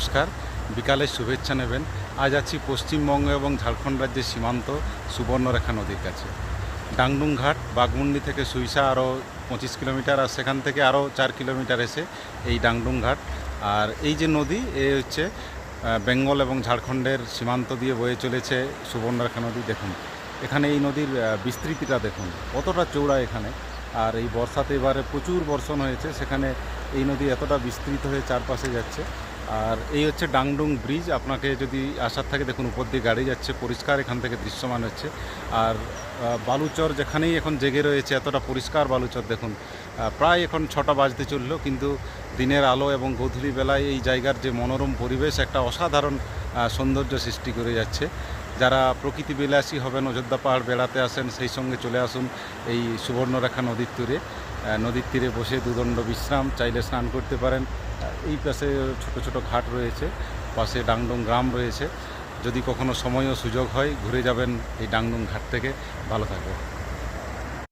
নমস্কার। বিকালের শুভেচ্ছা নেবেন। আজ আছি পশ্চিমবঙ্গ এবং ঝাড়খণ্ড রাজ্যের সীমান্ত সুবর্ণরেখা নদীর কাছে। ডাংডুং ঘাট বাগমুন্ডি থেকে সুইসা আরও পঁচিশ কিলোমিটার আর সেখান থেকে আরও চার কিলোমিটার এসে এই ডাংডুং ঘাট আর এই যে নদী, এ হচ্ছে বেঙ্গল এবং ঝাড়খণ্ডের সীমান্ত দিয়ে বয়ে চলেছে সুবর্ণরেখা নদী। দেখুন, এখানে এই নদীর বিস্তৃতিটা দেখুন, কতটা চৌড়া এখানে। আর এই বর্ষাতে এবারে প্রচুর বর্ষণ হয়েছে, সেখানে এই নদী এতটা বিস্তৃত হয়ে চারপাশে যাচ্ছে। আর এই হচ্ছে ডাংডুং ব্রিজ। আপনাকে যদি আসার থাকে, দেখুন, উপর দিয়ে গাড়ি যাচ্ছে, পরিষ্কার এখান থেকে দৃশ্যমান হচ্ছে। আর বালুচর যেখানেই এখন জেগে রয়েছে, এতটা পরিষ্কার বালুচর, দেখুন প্রায় এখন ছটা বাজতে চলল, কিন্তু দিনের আলো এবং গধূলি বেলায় এই জায়গার যে মনোরম পরিবেশ, একটা অসাধারণ সৌন্দর্য সৃষ্টি করে যাচ্ছে। যারা প্রকৃতি বিলাসী হবেন, অযোধ্যা পাহাড় বেড়াতে আসেন, সেই সঙ্গে চলে আসুন এই সুবর্ণরেখা নদীর তীরে। নদীর তীরে বসে দুদণ্ড বিশ্রাম, চাইলে স্নান করতে পারেন। এই পাশে ছোট ছোট ঘাট রয়েছে, পাশে ডাংডং গ্রাম রয়েছে। যদি কখনো সময় ও সুযোগ হয়, ঘুরে যাবেন এই ডাংডং ঘাট থেকে। ভালো থাকবে